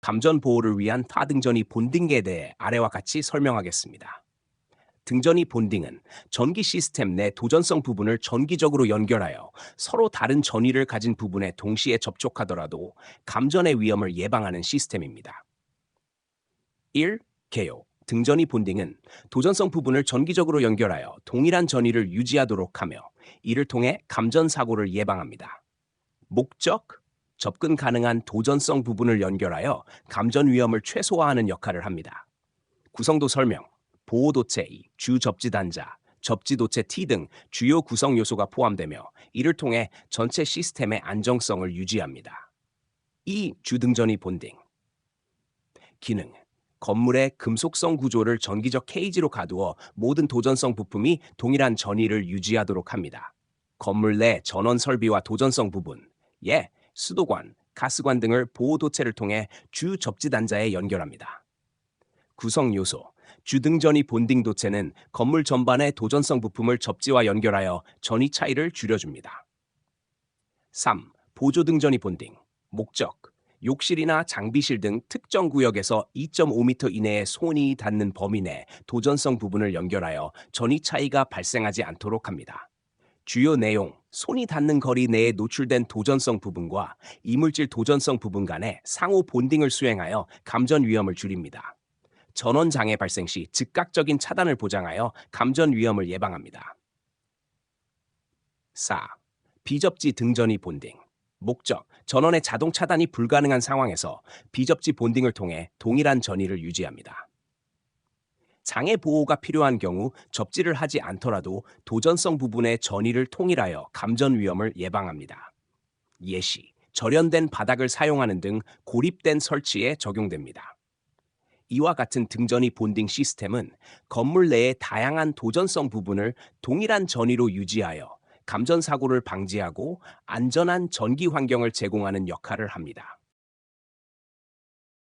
감전 보호를 위한 파등전이 본딩에 대해 아래와 같이 설명하겠습니다. 등전이 본딩은 전기 시스템 내 도전성 부분을 전기적으로 연결하여 서로 다른 전위를 가진 부분에 동시에 접촉하더라도 감전의 위험을 예방하는 시스템입니다. 1. 개요. 등전이 본딩은 도전성 부분을 전기적으로 연결하여 동일한 전위를 유지하도록 하며 이를 통해 감전 사고를 예방합니다. 목적 접근 가능한 도전성 부분을 연결하여 감전 위험을 최소화하는 역할을 합니다. 구성도 설명, 보호도체 2, 주접지단자, 접지도체 T 등 주요 구성 요소가 포함되며 이를 통해 전체 시스템의 안정성을 유지합니다. 2. 주등전이 본딩 기능 건물의 금속성 구조를 전기적 케이지로 가두어 모든 도전성 부품이 동일한 전위를 유지하도록 합니다. 건물 내 전원 설비와 도전성 부분, 예, 수도관, 가스관 등을 보호도체를 통해 주 접지단자에 연결합니다. 구성 요소 주등전이 본딩 도체는 건물 전반의 도전성 부품을 접지와 연결하여 전위 차이를 줄여줍니다. 3. 보조등전이 본딩 목적 욕실이나 장비실 등 특정 구역에서 2.5m 이내에 손이 닿는 범위 내 도전성 부분을 연결하여 전위 차이가 발생하지 않도록 합니다. 주요 내용, 손이 닿는 거리 내에 노출된 도전성 부분과 이물질 도전성 부분 간의 상호 본딩을 수행하여 감전 위험을 줄입니다. 전원 장애 발생 시 즉각적인 차단을 보장하여 감전 위험을 예방합니다. 4. 비접지 등전이 본딩 목적 전원의 자동 차단이 불가능한 상황에서 비접지 본딩을 통해 동일한 전위를 유지합니다. 장애 보호가 필요한 경우 접지를 하지 않더라도 도전성 부분의 전위를 통일하여 감전 위험을 예방합니다. 예시, 절연된 바닥을 사용하는 등 고립된 설치에 적용됩니다. 이와 같은 등전이 본딩 시스템은 건물 내의 다양한 도전성 부분을 동일한 전위로 유지하여 감전 사고를 방지하고 안전한 전기 환경을 제공하는 역할을 합니다.